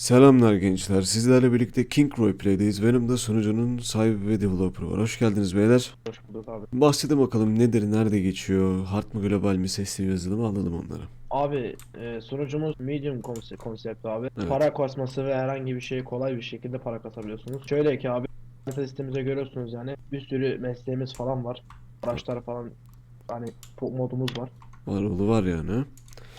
Selamlar gençler. Sizlerle birlikte King Roleplay'deyiz. Benim de sunucunun sahibi ve developer'ı var. Hoş geldiniz beyler. Hoş bulduk abi. Bahsedin bakalım nedir, nerede geçiyor, hard mı global mi, sesli mi yazılı mı alalım onları. Abi e, sunucumuz medium konse- konsept abi. Evet. Para kasması ve herhangi bir şeyi kolay bir şekilde para kasabiliyorsunuz. Şöyle ki abi harita sistemimize görüyorsunuz yani bir sürü mesleğimiz falan var. Araçlar falan hani modumuz var. Var oğlu var yani.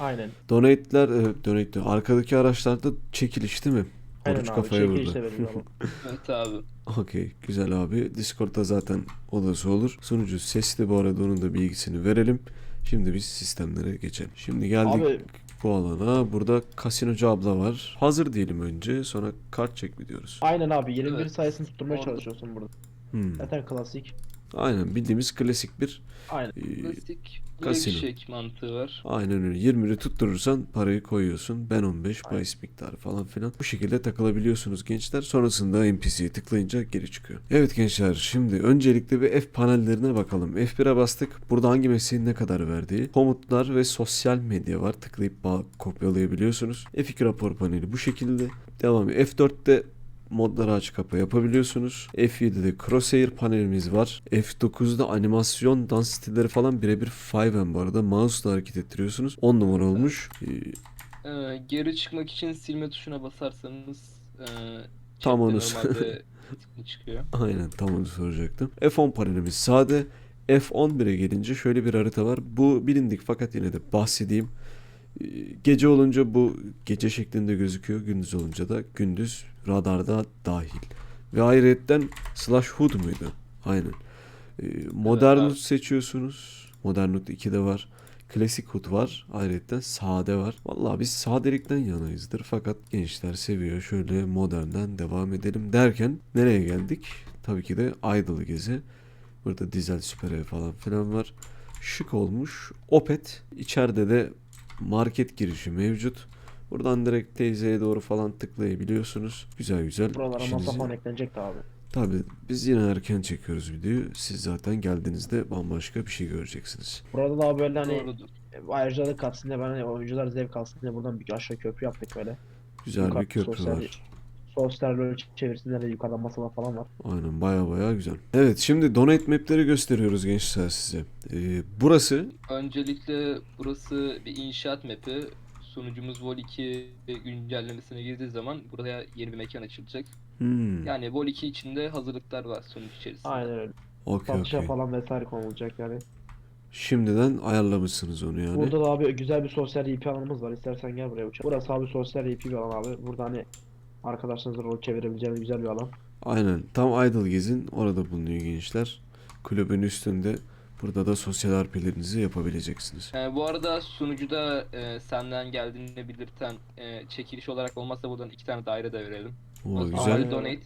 Aynen. Donate'ler, evet donate diyor. Arkadaki araçlarda çekiliş değil mi? Aynen Oruç abi. kafaya vurdu. işte benim ama. Evet abi. Okey, güzel abi. Discord'da zaten odası olur. Sunucu sesli bu arada onun da bilgisini verelim. Şimdi biz sistemlere geçelim. Şimdi geldik Abi bu alana. Burada kasinocu abla var. Hazır diyelim önce. Sonra kart çek mi diyoruz? aynen abi 21 Evet. sayısını tutturmaya Oldu. çalışıyorsun burada. Hmm. Zaten klasik. Aynen bildiğimiz klasik bir Aynen. e, Klasik Kasino. blackjack mantığı var. Aynen öyle. 20'li tutturursan parayı koyuyorsun. Ben 15 Aynen. bahis miktarı falan filan. Bu şekilde takılabiliyorsunuz gençler. Sonrasında NPC'ye tıklayınca geri çıkıyor. Evet gençler şimdi öncelikle bir F panellerine bakalım. F1'e bastık. Burada hangi mesleğin ne kadar verdiği. Komutlar ve sosyal medya var. Tıklayıp bağ- kopyalayabiliyorsunuz. F2 rapor paneli bu şekilde. Devam. F4'te modları aç kapa yapabiliyorsunuz. F7'de crosshair panelimiz var. F9'da animasyon, dans stilleri falan birebir 5M bu arada. Mouse'la hareket ettiriyorsunuz. 10 numara olmuş. Ee, geri çıkmak için silme tuşuna basarsanız e, Tam onu çıkıyor. aynen tam onu soracaktım. F10 panelimiz sade. F11'e gelince şöyle bir harita var. Bu bilindik fakat yine de bahsedeyim. Ee, Gece olunca bu gece şeklinde gözüküyor. Gündüz olunca da gündüz radarda dahil. Ve ayrıyetten slash hood muydu? Aynen. Ee, Modern abi. hood seçiyorsunuz. Modern hood 2'de var. Klasik hood var. Ayrıca sade var. Vallahi biz sadelikten yanayızdır. Fakat gençler seviyor. Şöyle modernden devam edelim derken nereye geldik? Tabii ki de Idle gezi. Burada dizel süper ev falan filan var. Şık olmuş. Opet. İçeride de market girişi mevcut. Buradan direkt teyzeye doğru falan tıklayabiliyorsunuz. Güzel güzel. Buralara işinizi- masa falan eklenecekti abi. Tabii biz yine erken çekiyoruz videoyu. Siz zaten geldiğinizde bambaşka bir şey göreceksiniz. Burada da böyle hani Doğrudur. ayrıcalık katsın diye ben hani oyuncular zevk alsın diye buradan bir aşağı köprü yaptık böyle. Güzel Yukarı bir köprü sosyal- var. Sosyal böyle çevirsinler de yukarıdan masalar falan var. Aynen baya baya güzel. Evet şimdi donate mapleri gösteriyoruz gençler size. Ee, burası Öncelikle burası bir inşaat map'i. Sunucumuz Vol 2 güncellemesine girdiği zaman buraya yeni bir mekan açılacak. hmm, Yani Vol 2 içinde hazırlıklar var sunucu içerisinde. Aynen öyle. okey Satışa okey. falan vesaire konulacak yani. Şimdiden ayarlamışsınız onu yani. Burada da abi güzel bir sosyal EP alanımız var. İstersen gel buraya uçak. Burası abi sosyal EP bir alan abi. Burada hani arkadaşlarınızla rol çevirebileceğiniz güzel bir alan. Aynen tam Idle gezin orada bulunuyor gençler. Kulübün üstünde burada da sosyal RP'lerinizi yapabileceksiniz. Ee, bu arada sunucuda e, senden geldiğini belirten e, çekiliş olarak olmazsa buradan iki tane daire de verelim. Oo, O güzel. Donate.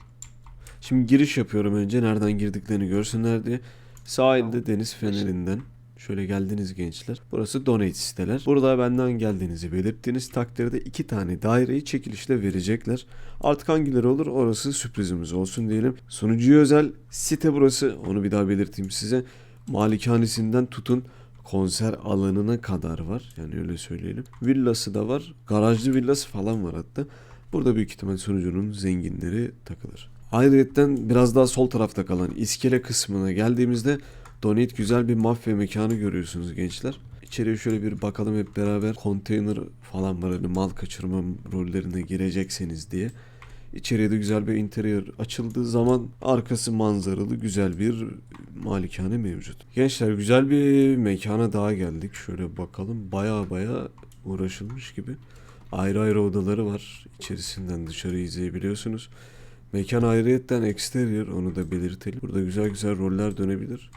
Şimdi giriş yapıyorum önce nereden girdiklerini görsünler diye. Sahilde deniz fenerinden şöyle geldiniz gençler. Burası donate siteler. Burada benden geldiğinizi belirttiğiniz takdirde iki tane daireyi çekilişle verecekler. Artık hangileri olur orası sürprizimiz olsun diyelim. Sunucuya özel site burası. Onu bir daha belirteyim size. Malikanesinden tutun konser alanına kadar var. Yani öyle söyleyelim. Villası da var. Garajlı villası falan var hatta. Burada büyük ihtimal sunucunun zenginleri takılır. Ayrıca biraz daha sol tarafta kalan iskele kısmına geldiğimizde Donate güzel bir mafya mekanı görüyorsunuz gençler. İçeriye şöyle bir bakalım hep beraber. Konteyner falan var hani mal kaçırma rollerine girecekseniz diye. İçeriye de güzel bir interior açıldığı zaman arkası manzaralı güzel bir malikane mevcut. Gençler güzel bir mekana daha geldik. Şöyle bakalım baya baya uğraşılmış gibi. Ayrı ayrı odaları var. İçerisinden dışarı izleyebiliyorsunuz. Mekan ayrıyetten exterior onu da belirtelim. Burada güzel güzel roller dönebilir.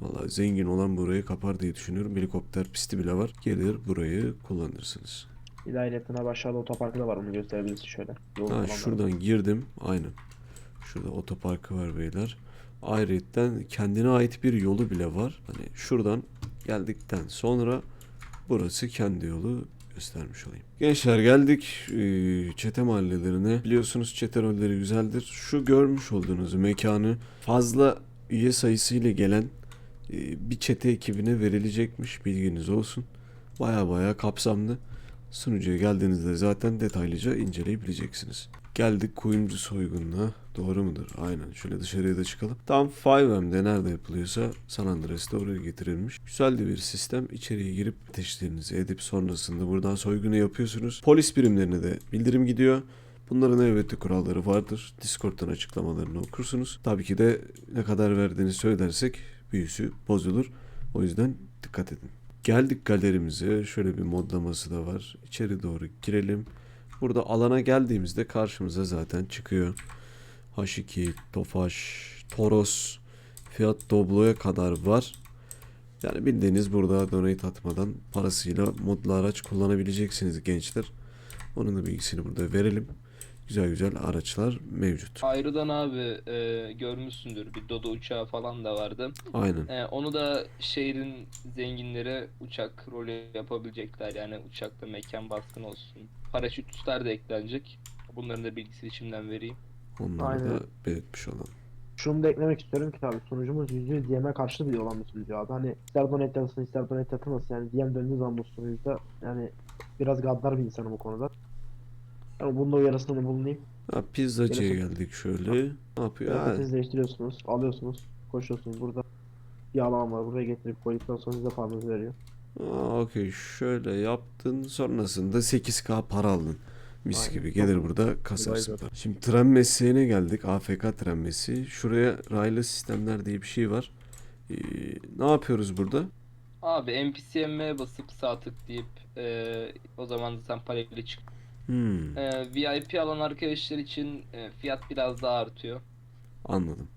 Valla zengin olan burayı kapar diye düşünüyorum. Helikopter pisti bile var. Gelir burayı kullanırsınız. İlahiyetten abi aşağıda otoparkı da var onu gösterebiliriz şöyle. Yol Ha falan var. şuradan girdim. Aynen. Şurada otoparkı var beyler. Ayrıyetten kendine ait bir yolu bile var. Hani şuradan geldikten sonra burası kendi yolu göstermiş olayım. Gençler geldik eee, çete mahallelerine. Biliyorsunuz çete rolleri güzeldir. Şu görmüş olduğunuz mekanı fazla üye sayısıyla gelen bir çete ekibine verilecekmiş. Bilginiz olsun. Baya baya kapsamlı. Sunucuya geldiğinizde zaten detaylıca inceleyebileceksiniz. Geldik kuyumcu soygununa. Doğru mudur? Aynen. Şöyle dışarıya da çıkalım. Tam 5M'de nerede yapılıyorsa San Andreas'ta oraya getirilmiş. Güzel bir sistem. İçeriye girip ateşlerinizi edip sonrasında buradan soygunu yapıyorsunuz. Polis birimlerine de bildirim gidiyor. Bunların elbette kuralları vardır. Discord'dan açıklamalarını okursunuz. Tabii ki de ne kadar verdiğini söylersek büyüsü bozulur. O yüzden dikkat edin. Geldik galerimize. Şöyle bir modlaması da var. İçeri doğru girelim. Burada alana geldiğimizde karşımıza zaten çıkıyor. H2, Tofaş, Toros, Fiat Doblo'ya kadar var. Yani bildiğiniz burada donate atmadan parasıyla modlu araç kullanabileceksiniz gençler. Onun da bilgisini burada verelim. Güzel güzel araçlar mevcut. Ayrıdan abi e, görmüşsündür bir Dodo uçağı falan da vardı. Aynen. E, onu da şehrin zenginleri uçak rolü yapabilecekler yani uçakta mekan baskın olsun. Paraşütler de eklenecek. Bunların da bilgisini şimdiden vereyim. Onları Aynen. da belirtmiş olalım. Şunu da eklemek istiyorum ki abi sunucumuz %100 DM'e karşı bir olan bir sunucu abi. Hani ister donate yansın ister donate atılmasın yani DM döndüğü zaman bu sunucuda yani biraz gaddar bir insanım bu konuda. Ama bunun da uyarısını bulunayım. Ha, pizzacıya Gelirsin. geldik şöyle. Ne yapıyor? Ha, Kıyafetinizi değiştiriyorsunuz, alıyorsunuz, koşuyorsunuz. Burada alan var. Buraya getirip koyduktan sonra size paranızı veriyor. Aa, okey şöyle yaptın sonrasında 8k para aldın. Mis Aynen. gibi gelir burada kasarsın. Şimdi tren mesleğine geldik. AFK tren mesleği. Şuraya raylı sistemler diye bir şey var. Ee, ne yapıyoruz burada? Abi NPC'ye basıp sağ tık deyip e, o zaman sen parayla çık. Hmm, E, VIP alan arkadaşlar için e, fiyat biraz daha artıyor. anladım.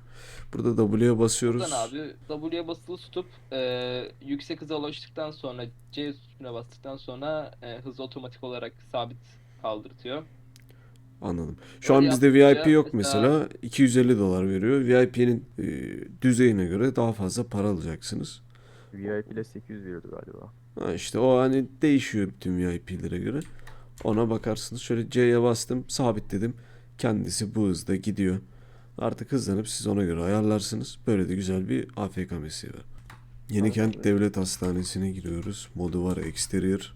Burada W'ye basıyoruz. Buradan abi W'ye basılı tutup e, yüksek hıza ulaştıktan sonra C üstüne bastıktan sonra e, hız otomatik olarak sabit kaldırtıyor. Anladım. Şu Böyle an bizde VIP yok mesela- mesela. 250 dolar veriyor. VIP'nin e, düzeyine göre daha fazla para alacaksınız. VIP ile 800 veriyordu galiba. Ha işte o hani değişiyor bütün VIP'lere göre. Ona bakarsınız. Şöyle C'ye bastım, sabitledim. Kendisi bu hızda gidiyor. Artık hızlanıp siz ona göre ayarlarsınız. Böyle de güzel bir AFK mesleği var. Yenikent Aynen. Devlet Hastanesi'ne giriyoruz. Modu var exterior.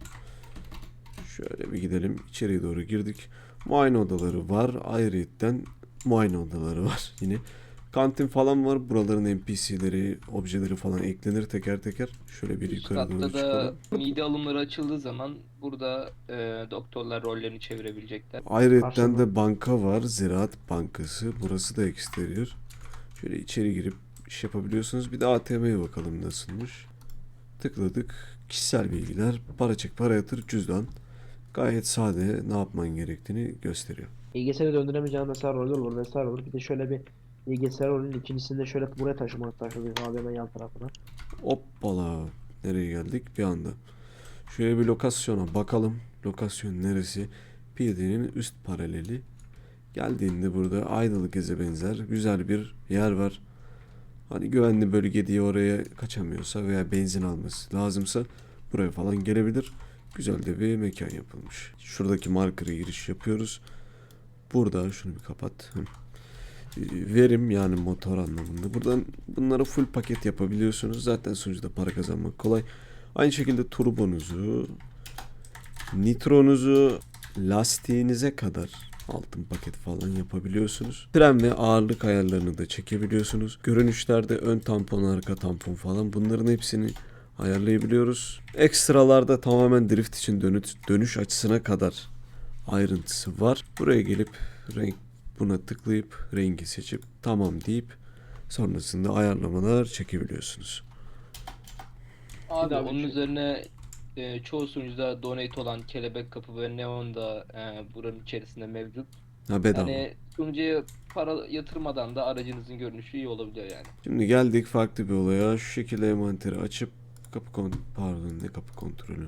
Şöyle bir gidelim. İçeriye doğru girdik. Muayene odaları var. Ayrıyetten muayene odaları var yine. Kantin falan var. Buraların NPC'leri, objeleri falan eklenir teker teker. Şöyle bir Üst yukarı doğru katta da çıkalım. mide alımları açıldığı zaman burada e, doktorlar rollerini çevirebilecekler. Ayrıca Karşılama. de banka var. Ziraat Bankası. Burası da exterior. Şöyle içeri girip iş yapabiliyorsunuz. Bir de ATM'ye bakalım nasılmış. Tıkladık. Kişisel bilgiler. Para çek, para yatır, cüzdan. Gayet sade ne yapman gerektiğini gösteriyor. İlgisini döndüremeyeceğin mesela roller olur vesaire olur. Bir de şöyle bir bilgisayar rolünün ikincisini de şöyle buraya taşımak taşıdık abi hemen yan tarafına. Hoppala. Nereye geldik bir anda. Şöyle bir lokasyona bakalım. Lokasyon neresi? Piyadenin üst paraleli. Geldiğinde burada Aydalık Geze benzer güzel bir yer var. Hani güvenli bölge diye oraya kaçamıyorsa veya benzin alması lazımsa buraya falan gelebilir. Güzel de bir mekan yapılmış. Şuradaki marker'a giriş yapıyoruz. Burada şunu bir kapat. Verim yani motor anlamında. Buradan bunları full paket yapabiliyorsunuz. Zaten sunucuda para kazanmak kolay. Aynı şekilde turbonuzu, nitronuzu, lastiğinize kadar altın paket falan yapabiliyorsunuz. Fren ve ağırlık ayarlarını da çekebiliyorsunuz. Görünüşlerde ön tampon, arka tampon falan bunların hepsini ayarlayabiliyoruz. Ekstralarda tamamen drift için dönüş, dönüş açısına kadar ayrıntısı var. Buraya gelip renk buna tıklayıp rengi seçip tamam deyip sonrasında ayarlamalar çekebiliyorsunuz. Abi onun şey. üzerine e, çoğu sunucuda donate olan kelebek kapı ve neon da e, buranın içerisinde mevcut. Ha bedava. Yani sunucuya para yatırmadan da aracınızın görünüşü iyi olabiliyor yani. Şimdi geldik farklı bir olaya. Şu şekilde envanteri açıp kapı kon pardon ne kapı kontrolü.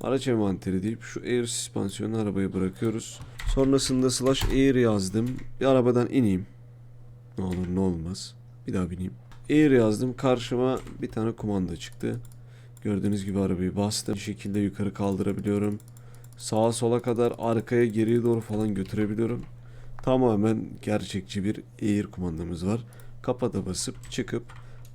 Araç envanteri deyip şu air süspansiyonu arabaya bırakıyoruz. Sonrasında slash air yazdım. Bir arabadan ineyim. Ne olur ne olmaz. Bir daha bineyim. Air yazdım. Karşıma bir tane kumanda çıktı. Gördüğünüz gibi arabayı bastım. Bu şekilde yukarı kaldırabiliyorum. Sağa sola kadar arkaya geriye doğru falan götürebiliyorum. Tamamen gerçekçi bir air kumandamız var. Kapata basıp çıkıp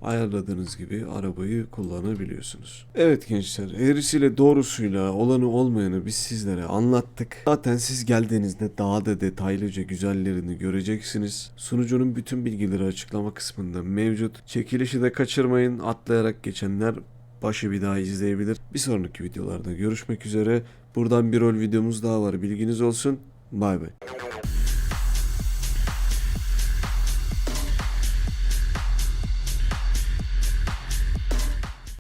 ayarladığınız gibi arabayı kullanabiliyorsunuz. Evet gençler eğrisiyle doğrusuyla olanı olmayanı biz sizlere anlattık. Zaten siz geldiğinizde daha da detaylıca güzellerini göreceksiniz. Sunucunun bütün bilgileri açıklama kısmında mevcut. Çekilişi de kaçırmayın. Atlayarak geçenler başı bir daha izleyebilir. Bir sonraki videolarda görüşmek üzere. Buradan bir rol videomuz daha var bilginiz olsun. Bay bay.